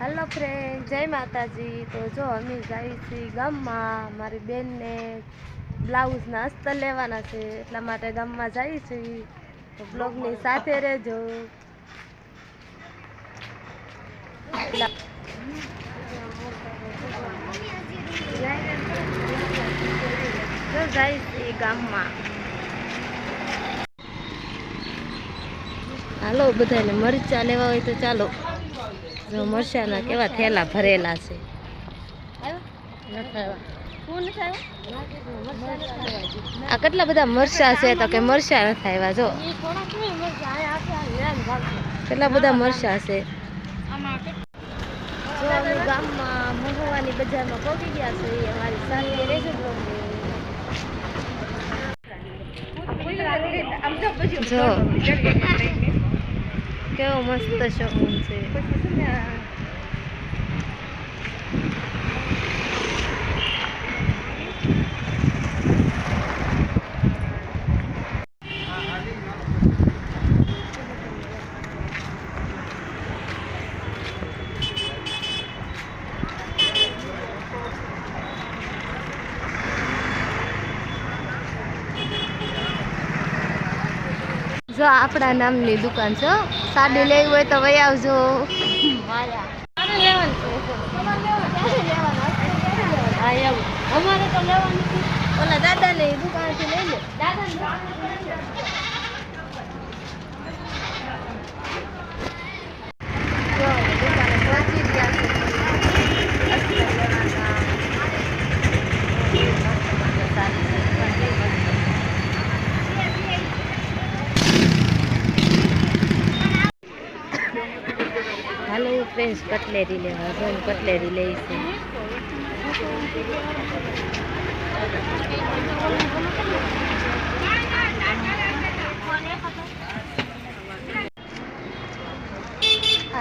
Hello friend જય માતાજી. તો જો અમે જઈએ છીએ ગામમાં. મારી બેનને બ્લાઉઝના અસ્તર લેવાના છે. એટલા માટે ગામમાં જઈએ છીએ. તો બ્લોગની સાથે રહેજો. જો જઈએ છીએ ગામમાં. હાલો બધાને મરચા લેવા હોય તો ચાલો. જો મરચાના કેવા થેલા ભરેલા છે. આ કેટલા બધા મરચા છે તો કે મરચા નથી આવ્યા જો. કેટલા બધા મરચા છે. ગામમાં મહુવાની બજારમાં પહોંચી ગયા છે અમારી સાથે રહેજો જો. કેવો મસ્ત શોરૂમ છે. જો આપણા નામની દુકાન છે. સાડી લેવી હોય તો વહી આવજો. અમારે તો લેવાનું ઓલા દાદા ને દુકાનથી લઈ લે. જો, દુકાને પહોંચી ગયા છે. અસ્તર લેવાના. હાલો ફ્રેન્ડ્સ કટલેરી લેવા જો હું કટલેરી લઈ છે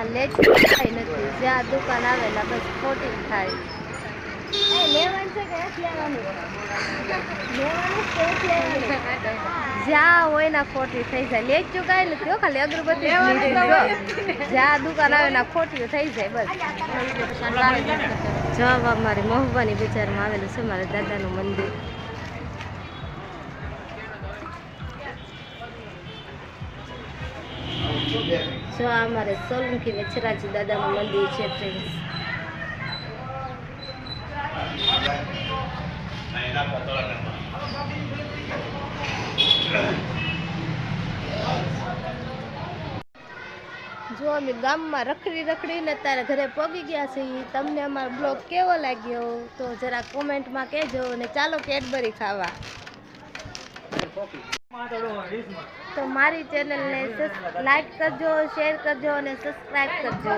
લેટ થાય નથી. જ્યાં દુકાન આવેલા, બસ ખોટી થાય. લેવાનું છે કે લેવાનું? લેવાનું છે લેવાનું? જ્યાં હોય ના ખોટી થઈ જાય. લેટ ચુકાય નથી ખાલી અગરબત્તી જ્યાં દુકાન આવે ના ખોટી થઈ જાય, બસ. જવાબ અમારી મહુબાની બજારમાં આવેલું છે, મારા દાદાનું મંદિર. જો આ અમારે સોલંકી વચરાજી દાદાનું મંદિર છે ફ્રેન્ડ્સ જો અમે ગામમાં રખડી રખડીને તારે ઘરે પગી ગયા છીએ, તમને અમારો બ્લોગ કેવો લાગ્યો તો જરા કોમેન્ટમાં કહેજો અને ચાલો કેડબરી ખાવા. તો મારી ચેનલને લાઈક કરજો શેર કરજો અને સબસ્ક્રાઈબ કરજો.